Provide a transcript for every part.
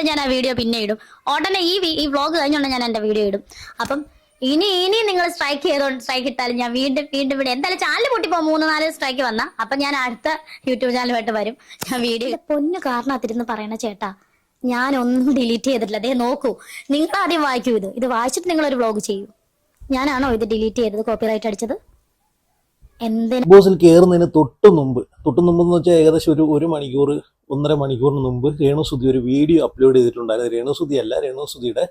എന്തായാലും ഞാൻ ആ വീഡിയോ പിന്നെ ഇടും. ഉടനെ ഈ വി- ഈ വ്ളോഗ് കഴിഞ്ഞുകൊണ്ട് ഞാൻ എന്റെ വീഡിയോ ഇടും. അപ്പം ഇനി ഇനി നിങ്ങൾ സ്ട്രൈക്ക് ചെയ്തോണ്ട് സ്ട്രൈക്ക് ഇട്ടാലും ഞാൻ വീണ്ടും വീണ്ടും ഇവിടെ എന്തായാലും ചാനൽ പൊട്ടിപ്പോ മൂന്ന് നാല് സ്ട്രൈക്ക് വന്ന. അപ്പൊ ഞാൻ അടുത്ത യൂട്യൂബ് ചാനലുമായിട്ട് വരും. ഞാൻ വീഡിയോ പൊന്നു കാരണത്തിരുന്ന് പറയണ ചേട്ടാ ഞാൻ ഒന്നും ഡിലീറ്റ് ചെയ്തിട്ടില്ല. അതേ നോക്കൂ. നിങ്ങൾ ആദ്യം വായിക്കൂ ഇത്. ഇത് വായിച്ചിട്ട് നിങ്ങൾ ഒരു വ്ളോഗ് ചെയ്യൂ. ഞാനാണോ ഇത് ഡിലീറ്റ് ചെയ്തത്? കോപ്പിറൈറ്റ് അടിച്ചത്? എന്തിനാ? ബോസിൽ കയറുന്നതിന് തൊട്ട് മുമ്പ്. തൊട്ട് മുമ്പ് എന്ന് വെച്ചാൽ ഏകദേശം ഒരു ഒരു മണിക്കൂർ ഒന്നര മണിക്കൂറിന് മുമ്പ് രേണുസുതി ഒരു വീഡിയോ അപ്ലോഡ് ചെയ്തിട്ടുണ്ടായിരുന്നു. രേണുസുതി അല്ല രേണുസുതിയുടെ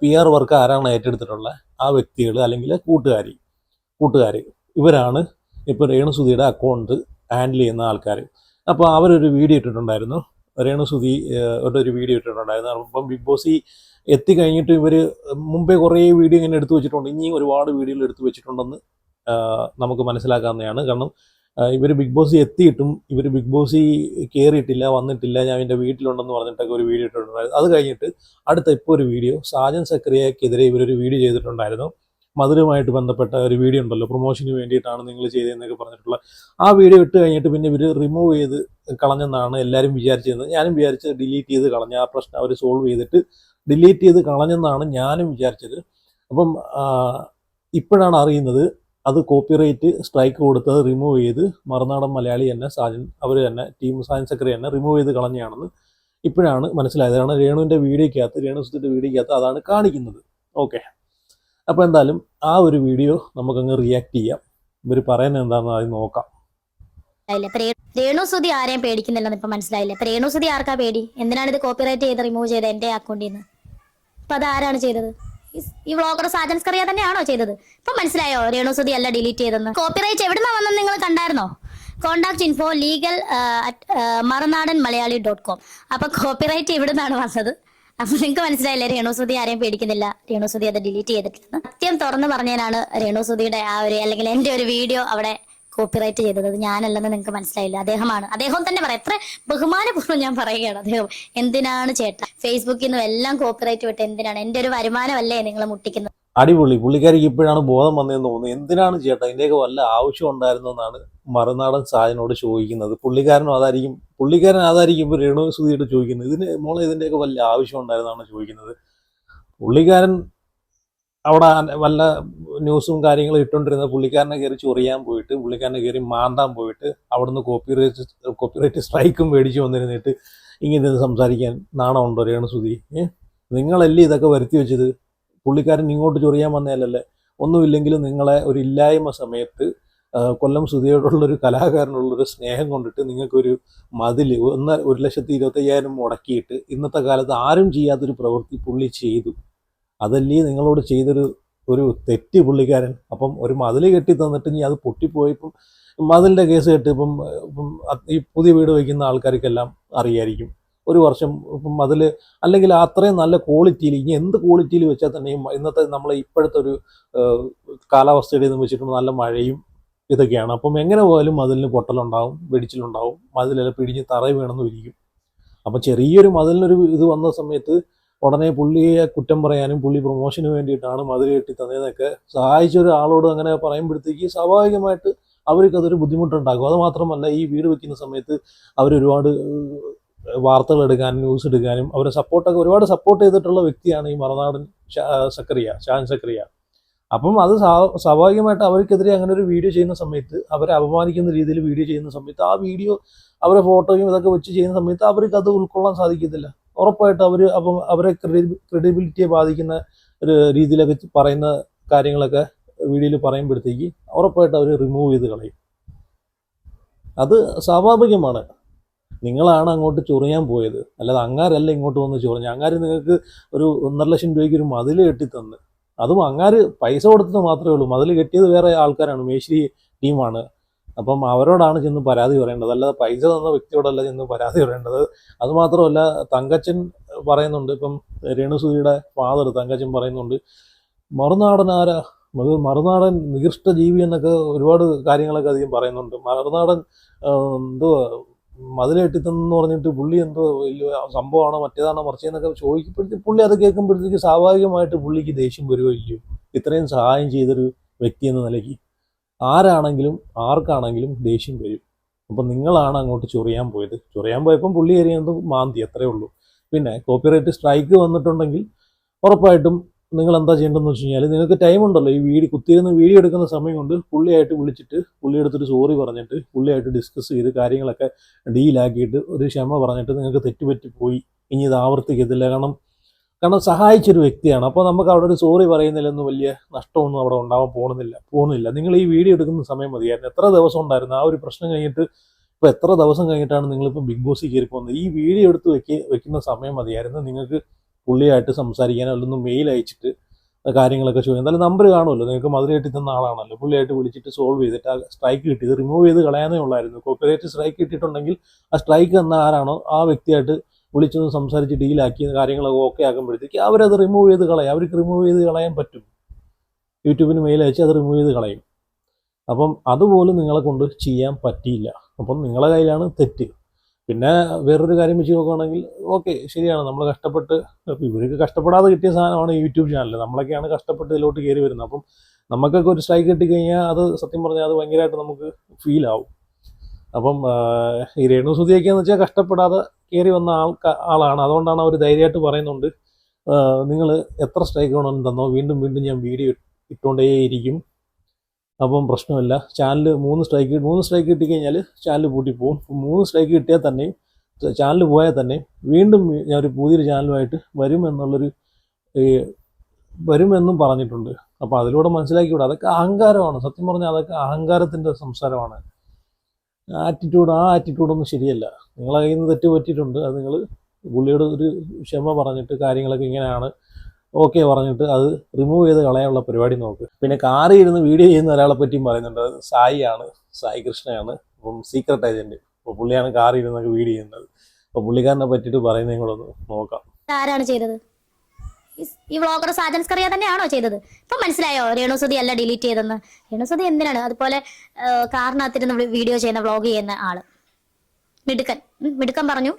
പി ആർ വർക്ക് ആരാണ് ഏറ്റെടുത്തിട്ടുള്ള ആ വ്യക്തികൾ അല്ലെങ്കിൽ കൂട്ടുകാരി കൂട്ടുകാർ ഇവരാണ് ഇപ്പോൾ രേണുസുതിയുടെ അക്കൗണ്ട് ഹാൻഡിൽ ചെയ്യുന്ന ആൾക്കാർ അപ്പോൾ അവരൊരു വീഡിയോ ഇട്ടിട്ടുണ്ടായിരുന്നു. രേണുസുതി ഒരു വീഡിയോ ഇട്ടിട്ടുണ്ടായിരുന്നു. അപ്പം ബിഗ് ബോസ് ഈ എത്തിക്കഴിഞ്ഞിട്ട് ഇവർ മുമ്പേ കുറേ വീഡിയോ ഇങ്ങനെ എടുത്തു വെച്ചിട്ടുണ്ട്. ഇനിയും ഒരുപാട് വീഡിയോകൾ എടുത്തു വെച്ചിട്ടുണ്ടെന്ന് നമുക്ക് മനസ്സിലാക്കാവുന്നതാണ്. കാരണം ഇവർ ബിഗ് ബോസ് എത്തിയിട്ടും ഇവർ ബിഗ് ബോസ് കയറിയിട്ടില്ല വന്നിട്ടില്ല ഞാൻ എന്റെ വീട്ടിലുണ്ടെന്ന് പറഞ്ഞിട്ടൊക്കെ ഒരു വീഡിയോ ഇട്ടിട്ടുണ്ടായിരുന്നു. അത് കഴിഞ്ഞിട്ട് അടുത്ത ഇപ്പോൾ ഒരു വീഡിയോ സാജൻ സക്രിയക്കെതിരെ ഇവരൊരു വീഡിയോ ചെയ്തിട്ടുണ്ടായിരുന്നു. മധുരമായിട്ട് ബന്ധപ്പെട്ട ഒരു വീഡിയോ ഉണ്ടല്ലോ പ്രൊമോഷന് വേണ്ടിയിട്ടാണ് നിങ്ങൾ ചെയ്തതെന്നൊക്കെ പറഞ്ഞിട്ടുള്ള ആ വീഡിയോ ഇട്ട് കഴിഞ്ഞിട്ട് പിന്നെ ഇവർ റിമൂവ് ചെയ്ത് കളഞ്ഞെന്നാണ് എല്ലാവരും വിചാരിച്ചിരുന്നത്. ഞാനും വിചാരിച്ചത് ഡിലീറ്റ് ചെയ്ത് കളഞ്ഞ ആ പ്രശ്നം അവർ സോൾവ് ചെയ്തിട്ട് ഡിലീറ്റ് ചെയ്ത് കളഞ്ഞെന്നാണ് ഞാനും വിചാരിച്ചത്. അപ്പം ഇപ്പോഴാണ് അറിയുന്നത് അത് കോപ്പിറൈറ്റ് സ്ട്രൈക്ക് കൊടുത്തത് റിമൂവ് ചെയ്ത് മറുനാടൻ മലയാളി തന്നെ സാജൻ അവർ തന്നെ ടീം സാജൻ സെക്രട്ടറി തന്നെ റിമൂവ് ചെയ്ത് കളഞ്ഞാണെന്ന് ഇപ്പോഴാണ് മനസ്സിലായത്. കാരണം രേണുവിന്റെ വീഡിയോക്കകത്ത് രേണു സുധിന്റെ വീഡിയോക്കകത്ത് അതാണ് കാണിക്കുന്നത്. ഓക്കെ. അപ്പോൾ എന്തായാലും ആ ഒരു വീഡിയോ നമുക്കങ്ങ് റിയാക്ട് ചെയ്യാം. ഇവർ പറയുന്നത് എന്താണെന്ന് ആദ്യം നോക്കാം. രേണുസുതി ആരെയും പേടിക്കുന്നില്ലെന്ന് ഇപ്പൊ മനസ്സിലായില്ല. ഇപ്പൊ രേണുസുതി ആർക്കാ പേടി? എന്തിനാണ് ഇത് കോപ്പിറൈറ്റ് ചെയ്ത് റിമൂവ് ചെയ്ത് എന്റെ അക്കൗണ്ടിൽ നിന്ന്? അപ്പൊ അത് ആരാണ് ചെയ്തത്? ഈ- ഈ സാജൻസ് കറിയ തന്നെയാണോ ചെയ്തത്? ഇപ്പൊ മനസ്സിലായോ? രേണുസുതി അല്ല ഡിലീറ്റ് ചെയ്തെന്ന് കോപ്പിറൈറ്റ് എവിടുന്നാ വന്നെന്ന് നിങ്ങൾ കണ്ടായിരുന്നോ? Contact info legal Marunadan Malayali dot com അപ്പൊ കോപ്പിറൈറ്റ് എവിടുന്നാണ് വന്നത്? അപ്പൊ നിങ്ങൾക്ക് മനസ്സിലായില്ലേ? രേണുസുതി ആരെയും പേടിക്കുന്നില്ല. രേണുസുതി അത് ഡിലീറ്റ് ചെയ്തിട്ടില്ലെന്ന്. സത്യം തുറന്നു പറഞ്ഞതിനാണ് രേണുസുതിയുടെ ആ ഒരു അല്ലെങ്കിൽ എന്റെ ഒരു വീഡിയോ അവിടെ കോപ്പിറൈറ്റ് ചെയ്തത്. അത് ഞാനല്ലെന്ന് നിങ്ങൾക്ക് മനസ്സിലായില്ല. അദ്ദേഹമാണ്. അദ്ദേഹം തന്നെ പറയാം. എത്ര ബഹുമാനപൂർവം ഞാൻ പറയുകയാണ് അദ്ദേഹം. എന്തിനാണ് ചേട്ട? ഫേസ്ബുക്കിൽ നിന്നും എല്ലാം കോപ്പിറൈറ്റ് വിട്ട് എന്തിനാണ്? എന്റെ ഒരു വരുമാനമല്ലേ നിങ്ങൾ മുട്ടിക്കുന്നത്? അടിപൊളി. പുള്ളിക്കാരിക്ക് ഇപ്പോഴാണ് ബോധം വന്നതെന്ന് തോന്നുന്നത് എന്തിനാണ് ചേട്ടാ? ഇതിന്റെയൊക്കെ വല്ല ആവശ്യം ഉണ്ടായിരുന്നെന്നാണ് മറുനാടൻ സാജനോട് ചോദിക്കുന്നത്. പുള്ളിക്കാരനും അതായിരിക്കും പുള്ളിക്കാരൻ അതായിരിക്കും ഇപ്പോൾ രേണു സുധിയോട് ചോദിക്കുന്നത്. ഇതിന് മോളെ ഇതിന്റെയൊക്കെ വല്ല ആവശ്യം ഉണ്ടായിരുന്നാണ് ചോദിക്കുന്നത്. പുള്ളിക്കാരൻ അവിടെ വല്ല ന്യൂസും കാര്യങ്ങളും ഇട്ടുകൊണ്ടിരുന്ന പുള്ളിക്കാരനെ കയറി ചൊറിയാൻ പോയിട്ട് പുള്ളിക്കാരനെ കയറി മാന്താൻ പോയിട്ട് അവിടുന്ന് കോപ്പിറൈറ്റ് കോപ്പിറൈറ്റ് സ്ട്രൈക്കും മേടിച്ച് വന്നിരുന്നിട്ട് ഇങ്ങനെ സംസാരിക്കാൻ നാണമുണ്ടോ രേണു സുധി? നിങ്ങളല്ലേ ഇതൊക്കെ വരുത്തി വെച്ചത്? പുള്ളിക്കാരൻ ഇങ്ങോട്ട് ചൊറിയാൻ വന്നതല്ലല്ലേ ഒന്നുമില്ലെങ്കിലും നിങ്ങളെ ഒരു ഇല്ലായ്മ സമയത്ത് കൊല്ലം സുധിയോടുള്ളൊരു കലാകാരനുള്ളൊരു സ്നേഹം കൊണ്ടിട്ട് നിങ്ങൾക്കൊരു മതിൽ ഒന്ന് ഒരു ലക്ഷത്തി ഇരുപത്തയ്യായിരം മുടക്കിയിട്ട് ഇന്നത്തെ കാലത്ത് ആരും ചെയ്യാത്തൊരു പ്രവൃത്തി പുള്ളി ചെയ്തു. അതല്ലേ നിങ്ങളോട് ചെയ്തൊരു ഒരു തെറ്റി പുള്ളിക്കാരൻ. അപ്പം ഒരു മതിൽ കെട്ടി തന്നിട്ട് ഇനി അത് പൊട്ടിപ്പോയപ്പം മതിലിന്റെ കേസ് കെട്ടി ഇപ്പം ഇപ്പം ഈ പുതിയ വീട് വയ്ക്കുന്ന ആൾക്കാർക്കെല്ലാം അറിയായിരിക്കും. ഒരു വർഷം ഇപ്പം അതിൽ അല്ലെങ്കിൽ അത്രയും നല്ല ക്വാളിറ്റിയിൽ ഇനി എന്ത് ക്വാളിറ്റിയിൽ വെച്ചാൽ തന്നെയും ഇന്നത്തെ നമ്മൾ ഇപ്പോഴത്തെ ഒരു കാലാവസ്ഥയുടെ നിന്ന് വെച്ചിട്ട് നല്ല മഴയും ഇതൊക്കെയാണ്. അപ്പം എങ്ങനെ പോയാലും മതിലിന് പൊട്ടലുണ്ടാവും വെടിച്ചിലുണ്ടാവും. മതിലെല്ലാം പിടിഞ്ഞ് തറ വീണെന്നും ഇരിക്കും. അപ്പം ചെറിയൊരു മതിലിനൊരു ഇത് വന്ന സമയത്ത് ഉടനെ പുള്ളിയെ കുറ്റം പറയാനും പുള്ളി പ്രൊമോഷന് വേണ്ടിയിട്ടാണ് മധുര കെട്ടി തന്നതെന്നൊക്കെ സഹായിച്ച ആളോട് അങ്ങനെ പറയുമ്പോഴത്തേക്ക് സ്വാഭാവികമായിട്ട് അവർക്ക് അതൊരു ബുദ്ധിമുട്ടുണ്ടാകും. അത് മാത്രമല്ല ഈ വീട് വെക്കുന്ന സമയത്ത് അവരൊരുപാട് ഒരുപാട് വാർത്തകൾ എടുക്കാനും ന്യൂസ് എടുക്കാനും അവരെ സപ്പോർട്ടൊക്കെ ഒരുപാട് സപ്പോർട്ട് ചെയ്തിട്ടുള്ള വ്യക്തിയാണ് ഈ മറുനാടൻ സക്രിയ ഷാൻ സക്കറിയ. അപ്പം അത് സ്വാഭാവികമായിട്ട് അവർക്കെതിരെ അങ്ങനെ ഒരു വീഡിയോ ചെയ്യുന്ന സമയത്ത് അവരെ അപമാനിക്കുന്ന രീതിയിൽ വീഡിയോ ചെയ്യുന്ന സമയത്ത് ആ വീഡിയോ അവരെ ഫോട്ടോയും ഇതൊക്കെ വെച്ച് ചെയ്യുന്ന സമയത്ത് അവർക്ക് അത് ഉൾക്കൊള്ളാൻ സാധിക്കത്തില്ല. ഉറപ്പായിട്ട് അവർ അപ്പം അവരെ ക്രെഡിബിലിറ്റിയെ ബാധിക്കുന്ന ഒരു രീതിയിലൊക്കെ പറയുന്ന കാര്യങ്ങളൊക്കെ വീഡിയോയിൽ പറയുമ്പോഴത്തേക്ക് ഉറപ്പായിട്ട് അവർ റിമൂവ് ചെയ്ത് കളയും. അത് സ്വാഭാവികമാണ്. നിങ്ങളാണ് അങ്ങോട്ട് ചൊറിയാൻ പോയത്. അല്ലാതെ അങ്ങാരല്ല ഇങ്ങോട്ട് വന്ന് ചൊറിഞ്ഞ അങ്ങാര് നിങ്ങൾക്ക് ഒരു ഒന്നര ലക്ഷം രൂപയ്ക്ക് ഒരു മതിൽ കെട്ടിത്തന്ന്. അതും അങ്ങാര് പൈസ കൊടുത്തത് മാത്രമേ ഉള്ളൂ. മതിൽ കെട്ടിയത് വേറെ ആൾക്കാരാണ്. മേശ്രി ടീമാണ്. അപ്പം അവരോടാണ് ചെന്ന് പരാതി പറയേണ്ടത്. അല്ലാതെ പൈസ തന്ന വ്യക്തിയോടല്ല ചെന്ന് പരാതി പറയേണ്ടത്. അതുമാത്രമല്ല തങ്കച്ചൻ പറയുന്നുണ്ട് ഇപ്പം രേണുസുതിയുടെ ഫാദർ തങ്കച്ചൻ പറയുന്നുണ്ട് മറുനാടൻ ആരാ? മറു- മറുനാടൻ നികൃഷ്ട ജീവി എന്നൊക്കെ ഒരുപാട് കാര്യങ്ങളൊക്കെ അധികം പറയുന്നുണ്ട്. മറുനാടൻ എന്തോ മതിലെട്ടിത്തെന്ന് പറഞ്ഞിട്ട് പുള്ളി എന്തോ വലിയ സംഭവമാണോ മറ്റേതാണോ മറിച്ചതെന്നൊക്കെ ചോദിക്കുമ്പോഴത്തേക്ക് പുള്ളി അത് കേൾക്കുമ്പോഴത്തേക്ക് സ്വാഭാവികമായിട്ട് പുള്ളിക്ക് ദേഷ്യം വരുമോ ഇല്ലയോ ഇത്രയും സഹായം ചെയ്തൊരു വ്യക്തി എന്ന നിലയ്ക്ക് ആരാണെങ്കിലും ആർക്കാണെങ്കിലും ദേഷ്യം വരും. അപ്പം നിങ്ങളാണ് അങ്ങോട്ട് ചൊറിയാൻ പോയത്. ചൊറിയാൻ പോയപ്പം പുള്ളി എറിയുന്നത് മാന്തി അത്രേ ഉള്ളൂ. പിന്നെ കോപ്പിറൈറ്റ് സ്ട്രൈക്ക് വന്നിട്ടുണ്ടെങ്കിൽ ഉറപ്പായിട്ടും നിങ്ങൾ എന്താ ചെയ്യേണ്ടതെന്ന് വെച്ച് കഴിഞ്ഞാൽ നിങ്ങൾക്ക് ടൈം ഉണ്ടല്ലോ. ഈ വീഡിയോ കുത്തിയിരുന്ന് വീഡിയോ എടുക്കുന്ന സമയം കൊണ്ട് പുള്ളിയായിട്ട് വിളിച്ചിട്ട് പുള്ളി എടുത്തിട്ട് സോറി പറഞ്ഞിട്ട് പുള്ളിയായിട്ട് ഡിസ്കസ് ചെയ്ത് കാര്യങ്ങളൊക്കെ ഡീലാക്കിയിട്ട് ഒരു ക്ഷമ പറഞ്ഞിട്ട് നിങ്ങൾക്ക് തെറ്റുപറ്റി പോയി. ഇനി ഇത് ആവർത്തിക്കത്തില്ല. കാരണം കാരണം സഹായിച്ചൊരു വ്യക്തിയാണ്. അപ്പോൾ നമുക്ക് അവിടെ ഒരു സോറി പറയുന്നില്ലെന്ന് വലിയ നഷ്ടമൊന്നും അവിടെ ഉണ്ടാവാൻ പോകുന്നില്ല പോകുന്നില്ല നിങ്ങൾ ഈ വീഡിയോ എടുക്കുന്ന സമയം മതിയായിരുന്നു എത്ര ദിവസം ഉണ്ടായിരുന്നു? ആ ഒരു പ്രശ്നം കഴിഞ്ഞിട്ട് ഇപ്പോൾ എത്ര ദിവസം കഴിഞ്ഞിട്ടാണ് നിങ്ങളിപ്പോൾ ബിഗ് ബോസിൽ കയറി പോകുന്നത്? ഈ വീഡിയോ എടുത്ത് വെക്ക വെക്കുന്ന സമയം മതിയായിരുന്നു. നിങ്ങൾക്ക് പുള്ളിയായിട്ട് സംസാരിക്കാനോ അല്ലെങ്കിൽ മെയിൽ അയച്ചിട്ട് കാര്യങ്ങളൊക്കെ ചോദിക്കും എന്തായാലും നമ്പർ കാണുമല്ലോ. നിങ്ങൾക്ക് മധുര തന്ന ആളാണല്ലോ. പുള്ളിയായിട്ട് വിളിച്ചിട്ട് സോൾവ് ചെയ്തിട്ട് ആ സ്ട്രൈക്ക് കിട്ടിയത് റിമൂവ് ചെയ്ത് കളയാനേ ഉള്ളായിരുന്നു. കോപ്പറേറ്റ് സ്ട്രൈക്ക് കിട്ടിയിട്ടുണ്ടെങ്കിൽ ആ സ്ട്രൈക്ക് തന്ന ആരാണോ ആ വ്യക്തിയായിട്ട് വിളിച്ചൊന്ന് സംസാരിച്ച് ഡീലാക്കി കാര്യങ്ങളൊക്കെ ഓക്കെ ആക്കുമ്പോഴത്തേക്ക് അവരത് റിമൂവ് ചെയ്ത് കളയും. അവർക്ക് റിമൂവ് ചെയ്ത് കളയാൻ പറ്റും. യൂട്യൂബിന് മെയിൽ അയച്ച് അത് റിമൂവ് ചെയ്ത് കളയും. അപ്പം അതുപോലും നിങ്ങളെ കൊണ്ട് ചെയ്യാൻ പറ്റിയില്ല. അപ്പം നിങ്ങളെ കയ്യിലാണ് തെറ്റ്. പിന്നെ വേറൊരു കാര്യം വെച്ച് നോക്കുകയാണെങ്കിൽ ഓക്കെ ശരിയാണ്. നമ്മൾ കഷ്ടപ്പെട്ട് ഇവർക്ക് കഷ്ടപ്പെടാതെ കിട്ടിയ സാധനമാണ് യൂട്യൂബ് ചാനൽ നമ്മളൊക്കെയാണ് കഷ്ടപ്പെട്ട് ഇതിലോട്ട് കയറി വരുന്നത്. അപ്പം നമുക്കൊക്കെ ഒരു സ്ട്രൈക്ക് കിട്ടിക്കഴിഞ്ഞാൽ അത് സത്യം പറഞ്ഞാൽ അത് ഭയങ്കരമായിട്ട് നമുക്ക് ഫീലാവും അപ്പം ഈ രേണു സുധിയൊക്കെ എന്ന് വെച്ചാൽ കഷ്ടപ്പെടാതെ കയറി വന്ന ആൾ ആളാണ്. അതുകൊണ്ടാണ് അവർ ധൈര്യമായിട്ട് പറയുന്നുണ്ട്. നിങ്ങൾ എത്ര സ്ട്രൈക്ക് വേണമെന്ന് തന്നോ? വീണ്ടും വീണ്ടും ഞാൻ വീഡിയോ ഇട്ടുകൊണ്ടേയിരിക്കും അപ്പം പ്രശ്നമില്ല. ചാനൽ മൂന്ന് സ്ട്രൈക്ക് മൂന്ന് സ്ട്രൈക്ക് കിട്ടിക്കഴിഞ്ഞാൽ ചാനൽ പൂട്ടിപ്പോവും മൂന്ന് സ്ട്രൈക്ക് കിട്ടിയാൽ തന്നെയും ചാനൽ പോയാൽ തന്നെ വീണ്ടും ഞാൻ ഒരു പുതിയൊരു ചാനലുമായിട്ട് വരുമെന്നുള്ളൊരു എന്നുള്ളൊരു വരുമെന്നും പറഞ്ഞിട്ടുണ്ട്. അപ്പോൾ അതിലൂടെ മനസ്സിലാക്കിക്കൂടെ. അതൊക്കെ അഹങ്കാരമാണ്. സത്യം പറഞ്ഞാൽ അതൊക്കെ അഹങ്കാരത്തിന്റെ സംസാരമാണ്. ആറ്റിറ്റ്യൂഡ് ആ ആറ്റിറ്റ്യൂഡൊന്നും ശരിയല്ല. നിങ്ങളെ കയ്യിൽ നിന്ന് തെറ്റ് പറ്റിയിട്ടുണ്ട്. അത് നിങ്ങൾ പുള്ളിയോട് ഒരു ക്ഷമ പറഞ്ഞിട്ട് കാര്യങ്ങളൊക്കെ ഇങ്ങനെയാണ് ഓക്കെ പറഞ്ഞിട്ട് അത് റിമൂവ് ചെയ്ത് കളയാനുള്ള പരിപാടി നോക്ക്. പിന്നെ കാറിൽ ഇരുന്ന് വീഡിയോ ചെയ്യുന്ന ഒരാളെ പറ്റിയും പറയുന്നുണ്ട്. അത് സായി ആണ് സായി കൃഷ്ണയാണ്. അപ്പം സീക്രട്ട് ഏജന്റ് അപ്പോൾ പുള്ളിയാണ് കാറിൽ ഇരുന്നൊക്കെ വീഡിയോ ചെയ്യുന്നത്. അപ്പോൾ പുള്ളിക്കാരനെ പറ്റിയിട്ട് പറയുന്നതും ഒന്ന് നോക്കാം. ആരാണ് ചെയ്തത്? ഈ- വ്ളോഗർ സാജൻ സ്കറിയ തന്നെയാണോ ചെയ്തത്? ഇപ്പൊ മനസ്സിലായോ? രേണുസുതി അല്ല ഡിലീറ്റ് ചെയ്തെന്ന്. രേണുസുതി എന്തിനാണ്? അതുപോലെ കാറിനകത്തിരുന്ന് വീഡിയോ ചെയ്യുന്ന വ്ളോഗ് ചെയ്യുന്ന ആൾ. മിടുക്കൻ. മിടുക്കൻ പറഞ്ഞു.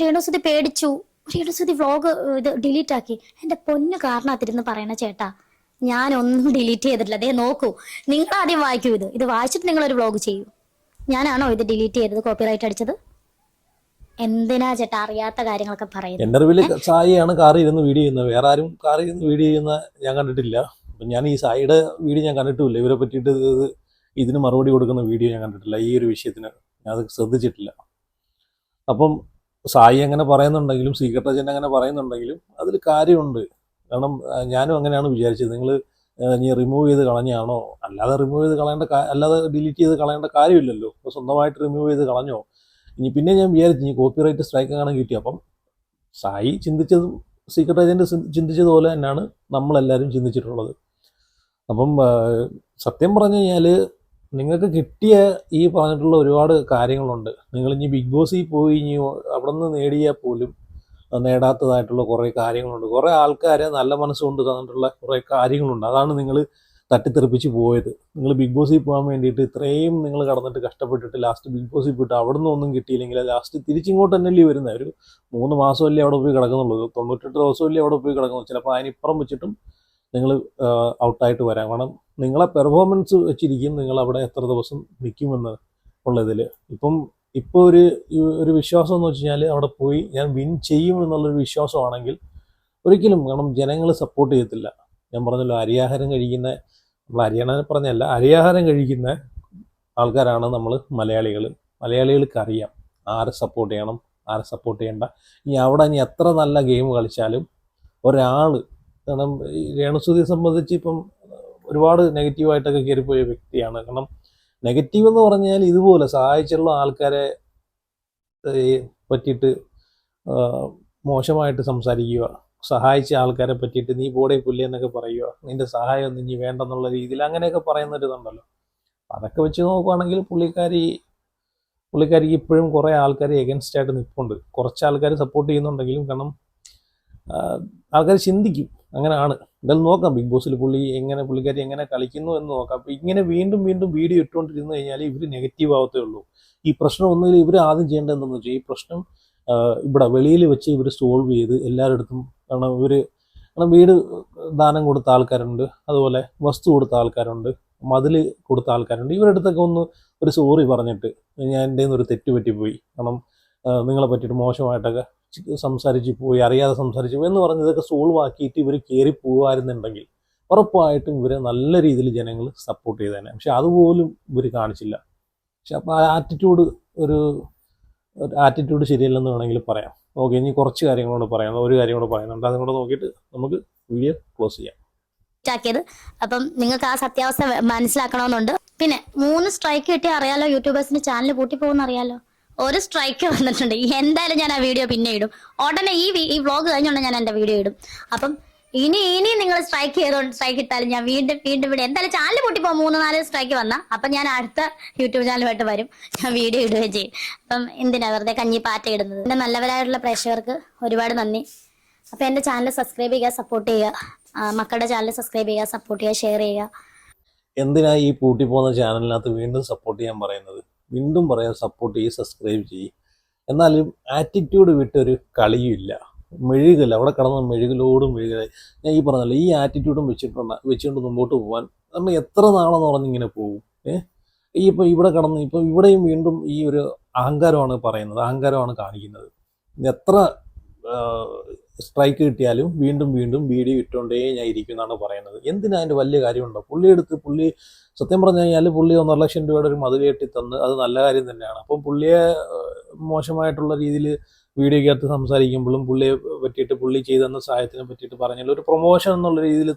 രേണുസുതി പേടിച്ചു. രേണുസുതി വ്ളോഗ് ഇത് ഡിലീറ്റ് ആക്കി. എന്റെ പൊന്നു കാറിനകത്തിരുന്ന് പറയണ ചേട്ടാ ഞാനൊന്നും ഡിലീറ്റ് ചെയ്തിട്ടില്ല. ദേ നോക്കൂ. നിങ്ങൾ ആദ്യം വായിക്കൂ ഇത്. ഇത് വായിച്ചിട്ട് നിങ്ങൾ ഒരു വ്ളോഗ് ചെയ്യൂ. ഞാനാണോ ഇത് ഡിലീറ്റ് ചെയ്തത്? കോപ്പിറൈറ്റ് അടിച്ചത്? എന്തിനാ ചേട്ടാ അറിയാത്ത കാര്യങ്ങളൊക്കെ പറയുന്നത്? എന്റെ അറിവിൽ സായിയാണ് കാറിൽ ഇരുന്ന് വീഡിയോ ചെയ്യുന്നത്. വേറെ ആരും കാറിൽ ഇരുന്ന് വീഡിയോ ചെയ്യുന്ന ഞാൻ കണ്ടിട്ടില്ല. അപ്പം ഞാൻ ഈ സായിയുടെ വീഡിയോ ഞാൻ കണ്ടിട്ടില്ല. ഇവരെ പറ്റിയിട്ട് ഇത് ഇതിന് മറുപടി കൊടുക്കുന്ന വീഡിയോ ഞാൻ കണ്ടിട്ടില്ല. ഈ ഒരു വിഷയത്തിന് ഞാൻ അത് ശ്രദ്ധിച്ചിട്ടില്ല. അപ്പം സായി അങ്ങനെ പറയുന്നുണ്ടെങ്കിലും സീക്രട്ട് അജൻ അങ്ങനെ പറയുന്നുണ്ടെങ്കിലും അതിൽ കാര്യമുണ്ട്. കാരണം ഞാനും അങ്ങനെയാണ് വിചാരിച്ചത്. നിങ്ങൾ ഇനി റിമൂവ് ചെയ്ത് കളഞ്ഞാണോ? അല്ലാതെ റിമൂവ് ചെയ്ത് കളയേണ്ട അല്ലാതെ ഡിലീറ്റ് ചെയ്ത് കളയേണ്ട കാര്യമില്ലല്ലോ. അപ്പോൾ സ്വന്തമായിട്ട് റിമൂവ് ചെയ്ത് കളഞ്ഞോ? ഇനി പിന്നെ ഞാൻ വിചാരിച്ചു ഇനി കോപ്പിറൈറ്റ് സ്ട്രൈക്ക് കാണാൻ കിട്ടി. അപ്പം സായി ചിന്തിച്ചതും സീക്രട്ട് ഏജന്റ് ചിന്തിച്ചതുപോലെ തന്നെയാണ് നമ്മളെല്ലാവരും ചിന്തിച്ചിട്ടുള്ളത്. അപ്പം സത്യം പറഞ്ഞു കഴിഞ്ഞാൽ നിങ്ങൾക്ക് കിട്ടിയ ഈ പറഞ്ഞിട്ടുള്ള ഒരുപാട് കാര്യങ്ങളുണ്ട്. നിങ്ങൾ ഇനി ബിഗ് ബോസിൽ പോയി ഇനി അവിടെ നിന്ന് നേടിയാൽ പോലും നേടാത്തതായിട്ടുള്ള കുറേ കാര്യങ്ങളുണ്ട്. കുറേ ആൾക്കാരെ നല്ല മനസ്സുകൊണ്ട് തന്നിട്ടുള്ള കുറേ കാര്യങ്ങളുണ്ട്. അതാണ് നിങ്ങൾ തട്ടിത്തെറിപ്പിച്ച് പോയത്. നിങ്ങൾ ബിഗ് ബോസിൽ പോകാൻ വേണ്ടിയിട്ട് ഇത്രയും നിങ്ങൾ കടന്നിട്ട് കഷ്ടപ്പെട്ടിട്ട് ലാസ്റ്റ് ബിഗ് ബോസിൽ പോയിട്ട് അവിടെ ഒന്നും കിട്ടിയില്ലെങ്കിൽ ലാസ്റ്റ് തിരിച്ചിങ്ങോട്ട് തന്നെയല്ലേ വരുന്നത്. ഒരു മൂന്ന് മാസമല്ലേ അവിടെ പോയി കിടക്കുന്നുള്ളൂ. തൊണ്ണൂറ്റെട്ട് ദിവസമല്ലേ അവിടെ പോയി കിടക്കുന്നു ചിലപ്പോൾ അതിനിപ്പുറം വെച്ചിട്ടും നിങ്ങൾ ഔട്ടായിട്ട് വരാം. കാരണം നിങ്ങളെ പെർഫോമൻസ് വെച്ചിരിക്കും നിങ്ങൾ അവിടെ എത്ര ദിവസം നിൽക്കുമെന്ന് ഉള്ളതിൽ ഇപ്പം ഇപ്പോൾ ഒരു ഒരു വിശ്വാസം എന്ന് വെച്ച് കഴിഞ്ഞാൽ അവിടെ പോയി ഞാൻ വിൻ ചെയ്യും എന്നുള്ളൊരു വിശ്വാസമാണെങ്കിൽ ഒരിക്കലും കാരണം ജനങ്ങൾ സപ്പോർട്ട് ചെയ്യത്തില്ല. ഞാൻ പറഞ്ഞല്ലോ അരിയാഹാരം കഴിക്കുന്ന നമ്മൾ അരിയാഹാരം പറഞ്ഞല്ല അരിയാഹാരം കഴിക്കുന്ന ആൾക്കാരാണ് നമ്മൾ മലയാളികൾ മലയാളികൾക്ക് അറിയാം ആരെ സപ്പോർട്ട് ചെയ്യണം ആരെ സപ്പോർട്ട് ചെയ്യണ്ട. ഇനി അവിടെ ഇനി എത്ര നല്ല ഗെയിം കളിച്ചാലും ഒരാൾ കാരണം രേണുസുതിയെ സംബന്ധിച്ച് ഇപ്പം ഒരുപാട് നെഗറ്റീവായിട്ടൊക്കെ കയറിപ്പോയ വ്യക്തിയാണ്. കാരണം നെഗറ്റീവ് എന്ന് പറഞ്ഞാൽ ഇതുപോലെ സഹായിച്ചുള്ള ആൾക്കാരെ പറ്റിയിട്ട് മോശമായിട്ട് സംസാരിക്കുക സഹായിച്ച ആൾക്കാരെ പറ്റിയിട്ട് നീ ബോഡി പുല്ലി എന്നൊക്കെ പറയുക നിന്റെ സഹായം ഒന്നും ഇനി വേണ്ടെന്നുള്ള രീതിയിൽ അങ്ങനെയൊക്കെ പറയുന്ന ഒരു ഇതുണ്ടല്ലോ അതൊക്കെ വെച്ച് നോക്കുവാണെങ്കിൽ പുള്ളിക്കാരി പുള്ളിക്കാരിക്ക് ഇപ്പോഴും കുറേ ആൾക്കാർ എഗൻസ്റ്റ് ആയിട്ട് നിൽപ്പുണ്ട് കുറച്ച് ആൾക്കാർ സപ്പോർട്ട് ചെയ്യുന്നുണ്ടെങ്കിലും കാരണം ആൾക്കാർ ചിന്തിക്കും. അങ്ങനെയാണ്. എന്തായാലും നോക്കാം. ബിഗ് ബോസിൽ പുള്ളി എങ്ങനെ പുള്ളിക്കാരി എങ്ങനെ കളിക്കുന്നു എന്ന് നോക്കാം. അപ്പോൾ ഇങ്ങനെ വീണ്ടും വീണ്ടും വീഡിയോ ഇട്ടുകൊണ്ടിരുന്നു കഴിഞ്ഞാൽ ഇവർ നെഗറ്റീവ് ആവത്തേ ഉള്ളൂ. ഈ പ്രശ്നം ഒന്നുകിൽ ഇവർ ആദ്യം ചെയ്യേണ്ടത് വെച്ചാൽ ഈ പ്രശ്നം ഇവിടെ വെളിയിൽ വെച്ച് ഇവർ സോൾവ് ചെയ്ത് എല്ലാവരുടെടുത്തും കാരണം ഇവർ കാരണം വീട് ദാനം കൊടുത്ത ആൾക്കാരുണ്ട്. അതുപോലെ വസ്തു കൊടുത്ത ആൾക്കാരുണ്ട്. മതിൽ കൊടുത്ത ആൾക്കാരുണ്ട്. ഇവരുടെ അടുത്തൊക്കെ ഒന്ന് ഒരു സോറി പറഞ്ഞിട്ട് ഞാൻ എന്റെ ഒരു തെറ്റ് പറ്റിപ്പോയി. കാരണം നിങ്ങളെ പറ്റിയിട്ട് മോശമായിട്ടൊക്കെ സംസാരിച്ച് പോയി അറിയാതെ സംസാരിച്ച് പോയി എന്ന് പറഞ്ഞ് ഇതൊക്കെ സോൾവ് ആക്കിയിട്ട് ഇവർ കയറി പോകുമായിരുന്നുണ്ടെങ്കിൽ ഉറപ്പായിട്ടും ഇവരെ നല്ല രീതിയിൽ ജനങ്ങൾ സപ്പോർട്ട് ചെയ്തേനെ. പക്ഷെ അതുപോലും ഇവർ കാണിച്ചില്ല. പക്ഷെ അപ്പോൾ ആ ആറ്റിറ്റ്യൂഡ് ഒരു ആറ്റിറ്റ്യൂഡ് ശരിയല്ലെന്ന് വേണമെങ്കിൽ പറയാം. ഓക്കെ ഇനി കുറച്ച് കാര്യങ്ങളോട് പറയാം. ഒരു കാര്യങ്ങളോട് പറയുന്നുണ്ട് അതും കൂടെ നോക്കിയിട്ട് നമുക്ക് വീഡിയോ ക്ലോസ് ചെയ്യാം. അപ്പം നിങ്ങൾക്ക് ആ സത്യാവസ്ഥ മനസ്സിലാക്കണമെന്നുണ്ട്. പിന്നെ മൂന്ന് സ്ട്രൈക്ക് കിട്ടിയ അറിയാലോ യൂട്യൂബേഴ്സിന്റെ ചാനൽ പൂട്ടി പോകുന്ന അറിയാലോ? ഒരു സ്ട്രൈക്ക് വന്നിട്ടുണ്ട്. എന്തായാലും ഞാൻ ആ വീഡിയോ പിന്നെ ഇടും. ഉടനെ ഈ ഈ വ്ളോഗ് കഴിഞ്ഞുകൊണ്ട് ഞാൻ എന്റെ വീഡിയോ ഇടും. അപ്പം ഇനി ഇനി നിങ്ങൾ സ്ട്രൈക്ക് ചെയ്തോണ്ട് സ്ട്രൈക്ക് ഇട്ടാലും ഞാൻ വീണ്ടും വീണ്ടും ഇവിടെ എന്തായാലും ചാനൽ പൊട്ടിപ്പോ മൂന്ന് നാല് സ്ട്രൈക്ക് വന്ന. അപ്പൊ ഞാൻ അടുത്ത യൂട്യൂബ് ചാനലുമായിട്ട് വരും. ഞാൻ വീഡിയോ ഇടുകയും ചെയ്യും. അപ്പം എന്തിനാ വെറുതെ കഞ്ഞി പാറ്റ ഇടുന്നത്? എന്റെ നല്ലവരായിട്ടുള്ള പ്രേക്ഷകർക്ക് ഒരുപാട് നന്ദി. അപ്പൊ എന്റെ ചാനൽ സബ്സ്ക്രൈബ് ചെയ്യുക സപ്പോർട്ട് ചെയ്യുക. മക്കളുടെ ചാനൽ സബ്സ്ക്രൈബ് ചെയ്യുക സപ്പോർട്ട് ചെയ്യുക ഷെയർ ചെയ്യുക. എന്തിനാ ഈ പൂട്ടി പോകുന്ന ചാനലിനകത്ത് വീണ്ടും സപ്പോർട്ട് ചെയ്യാൻ പറയുന്നത്? വീണ്ടും പറയാൻ സപ്പോർട്ട് ചെയ്യും സബ്സ്ക്രൈബ് ചെയ്യും. എന്നാലും ആറ്റിറ്റ്യൂഡ് വിട്ടൊരു കളിയുമില്ല. മെഴുകല്ല അവിടെ കിടന്ന മെഴുകലോടും മെഴുകലായി. ഞാൻ ഈ പറഞ്ഞല്ലോ ഈ ആറ്റിറ്റ്യൂഡും വെച്ചിട്ടുണ്ട് വെച്ചുകൊണ്ട് മുമ്പോട്ട് പോകാൻ നമ്മൾ എത്ര നാളെന്ന് പറഞ്ഞിങ്ങനെ പോകും ഏഹ് ഈ ഇപ്പോൾ ഇവിടെ കിടന്ന് ഇപ്പോൾ ഇവിടെയും വീണ്ടും ഈ ഒരു അഹങ്കാരമാണ് പറയുന്നത് അഹങ്കാരമാണ് കാണിക്കുന്നത്. എത്ര സ്ട്രൈക്ക് കിട്ടിയാലും വീണ്ടും വീണ്ടും വീഡിയോ ഇട്ടുകൊണ്ടേ ഞാൻ ഇരിക്കും എന്നാണ് പറയുന്നത്. എന്തിനാ അതിന്റെ വലിയ കാര്യമുണ്ടോ? പുള്ളി എടുത്ത് പുള്ളി സത്യം പറഞ്ഞു കഴിഞ്ഞാൽ പുള്ളി ഒന്നര ലക്ഷം രൂപയുടെ ഒരു മതിൽ കെട്ടി തന്ന് അത് നല്ല കാര്യം തന്നെയാണ്. അപ്പം പുള്ളിയെ മോശമായിട്ടുള്ള രീതിയിൽ വീഡിയോ വീഡിയോയ്ക്കകത്ത് സംസാരിക്കുമ്പോഴും പുള്ളിയെ പറ്റിയിട്ട് പുള്ളി ചെയ്തെന്ന സഹായത്തിനെ പറ്റിയിട്ട് പറഞ്ഞാൽ ഒരു പ്രൊമോഷൻ എന്നുള്ള രീതിയിൽ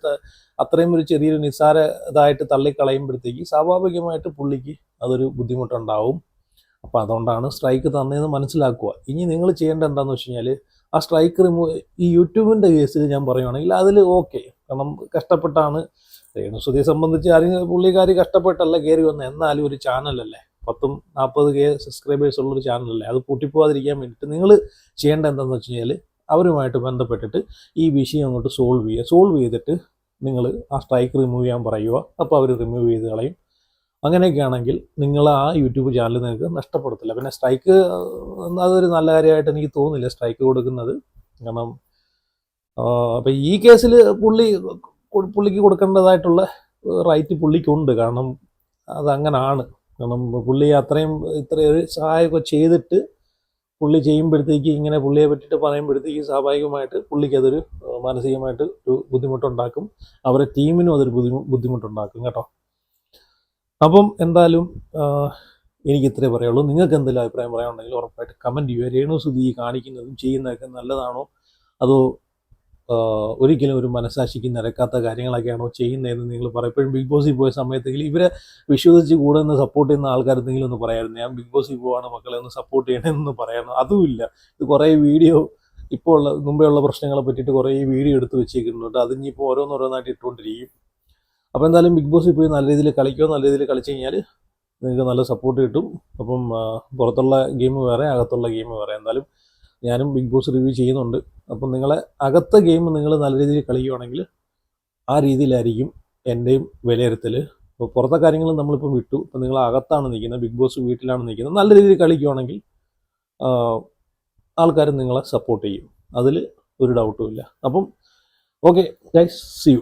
അത്രയും ഒരു ചെറിയൊരു നിസ്സാര ഇതായിട്ട് തള്ളിക്കളയുമ്പോഴത്തേക്ക് സ്വാഭാവികമായിട്ട് പുള്ളിക്ക് അതൊരു ബുദ്ധിമുട്ടുണ്ടാവും. അപ്പോൾ അതുകൊണ്ടാണ് സ്ട്രൈക്ക് തന്നതെന്ന് മനസ്സിലാക്കുക. ഇനി നിങ്ങൾ ചെയ്യേണ്ട എന്താണെന്ന് വെച്ച് കഴിഞ്ഞാൽ ആ സ്ട്രൈക്ക് റിമൂവ് ഈ യൂട്യൂബിന്റെ കേസിൽ ഞാൻ പറയുവാണെങ്കിൽ അതിൽ ഓക്കെ കാരണം കഷ്ടപ്പെട്ടാണ്. രേണുസുതിയെ സംബന്ധിച്ച് ആരും പുള്ളിക്കാരി കഷ്ടപ്പെട്ടല്ല കയറി വന്നത് എന്നാലും ഒരു ചാനലല്ലേ പത്തും നാൽപ്പത് കെ സബ്സ്ക്രൈബേഴ്സ് ഉള്ളൊരു ചാനലല്ലേ അത് പൊട്ടിപ്പോവാതിരിക്കാൻ വേണ്ടിയിട്ട് നിങ്ങൾ ചെയ്യേണ്ട എന്താണെന്ന് വെച്ച് കഴിഞ്ഞാൽ അവരുമായിട്ട് ബന്ധപ്പെട്ടിട്ട് ഈ വിഷയം അങ്ങോട്ട് സോൾവ് ചെയ്യുക. സോൾവ് ചെയ്തിട്ട് നിങ്ങൾ ആ സ്ട്രൈക്ക് റിമൂവ് ചെയ്യാൻ പറയുക. അപ്പോൾ അവർ റിമൂവ് ചെയ്ത് കളയും. അങ്ങനെയൊക്കെ ആണെങ്കിൽ നിങ്ങൾ ആ യൂട്യൂബ് ചാനൽ നിങ്ങൾക്ക് നഷ്ടപ്പെടുത്തില്ല. പിന്നെ സ്ട്രൈക്ക് അതൊരു നല്ല കാര്യമായിട്ട് എനിക്ക് തോന്നുന്നില്ല സ്ട്രൈക്ക് കൊടുക്കുന്നത്. കാരണം അപ്പം ഈ കേസിൽ പുള്ളി പുള്ളിക്ക് കൊടുക്കേണ്ടതായിട്ടുള്ള റൈറ്റ് പുള്ളിക്കുണ്ട്. കാരണം അതങ്ങനാണ്. കാരണം പുള്ളി അത്രയും ഇത്രയും സഹായമൊക്കെ ചെയ്തിട്ട് പുള്ളി ചെയ്യുമ്പോഴത്തേക്ക് ഇങ്ങനെ പുള്ളിയെ പറ്റിയിട്ട് പറയുമ്പോഴത്തേക്ക് സ്വാഭാവികമായിട്ട് പുള്ളിക്ക് അതൊരു മാനസികമായിട്ട് ഒരു ബുദ്ധിമുട്ടുണ്ടാക്കും. അവരുടെ ടീമിനും അതൊരു ബുദ്ധിമു ബുദ്ധിമുട്ടുണ്ടാക്കും. കേട്ടോ? അപ്പം എന്തായാലും എനിക്ക് ഇത്രേ പറയുള്ളൂ. നിങ്ങൾക്ക് എന്തെങ്കിലും അഭിപ്രായം പറയാനുണ്ടെങ്കിൽ ഉറപ്പായിട്ട് കമന്റ് ചെയ്യുക. രേണു സുധി ഈ കാണിക്കുന്നതും ചെയ്യുന്നതൊക്കെ നല്ലതാണോ? അതോ ഒരിക്കലും ഒരു മനസാക്ഷിക്ക് നിരക്കാത്ത കാര്യങ്ങളൊക്കെയാണോ ചെയ്യുന്നതെന്ന് നിങ്ങൾ പറയപ്പോഴും ബിഗ് ബോസിൽ പോയ സമയത്തെങ്കിലും ഇവരെ വിശ്വസിച്ച് കൂടെ നിന്ന് സപ്പോർട്ട് ചെയ്യുന്ന ആൾക്കാരെന്തെങ്കിലും ഒന്ന് പറയായിരുന്നു. ഞാൻ ബിഗ് ബോസിൽ പോവാണ് മക്കളെ ഒന്ന് സപ്പോർട്ട് ചെയ്യണമെന്ന് പറയുന്നു അതുമില്ല ഇത് കുറേ വീഡിയോ ഇപ്പോൾ ഉള്ള മുമ്പേ ഉള്ള പ്രശ്നങ്ങളെ പറ്റിയിട്ട് കുറേ വീഡിയോ എടുത്ത് വെച്ചേക്കുന്നുണ്ട് അതിനിപ്പോൾ ഓരോന്നോരോന്നായിട്ട് ഇട്ടുകൊണ്ടിരിക്കും. അപ്പോൾ എന്തായാലും ബിഗ് ബോസിൽ പോയി നല്ല രീതിയിൽ കളിക്കുക നല്ല രീതിയിൽ കളിച്ചു കഴിഞ്ഞാൽ നിങ്ങൾക്ക് നല്ല സപ്പോർട്ട് കിട്ടും. അപ്പം പുറത്തുള്ള ഗെയിം വേറെ അകത്തുള്ള ഗെയിം വേറെ. എന്തായാലും ഞാനും ബിഗ് ബോസ് റിവ്യൂ ചെയ്യുന്നുണ്ട്. അപ്പം നിങ്ങളെ അകത്തെ ഗെയിം നിങ്ങൾ നല്ല രീതിയിൽ കളിക്കുകയാണെങ്കിൽ ആ രീതിയിലായിരിക്കും എന്റെയും വിലയിരുത്തൽ അപ്പോൾ പുറത്തെ കാര്യങ്ങൾ നമ്മളിപ്പോൾ വിട്ടു. ഇപ്പം നിങ്ങൾ അകത്താണ് നിൽക്കുന്നത് ബിഗ് ബോസ് വീട്ടിലാണ് നിൽക്കുന്നത്. നല്ല രീതിയിൽ കളിക്കുകയാണെങ്കിൽ ആൾക്കാർ നിങ്ങളെ സപ്പോർട്ട് ചെയ്യും. അതിൽ ഒരു ഡൗട്ടും ഇല്ല. അപ്പം ഓക്കെ ഗൈസ് സി യു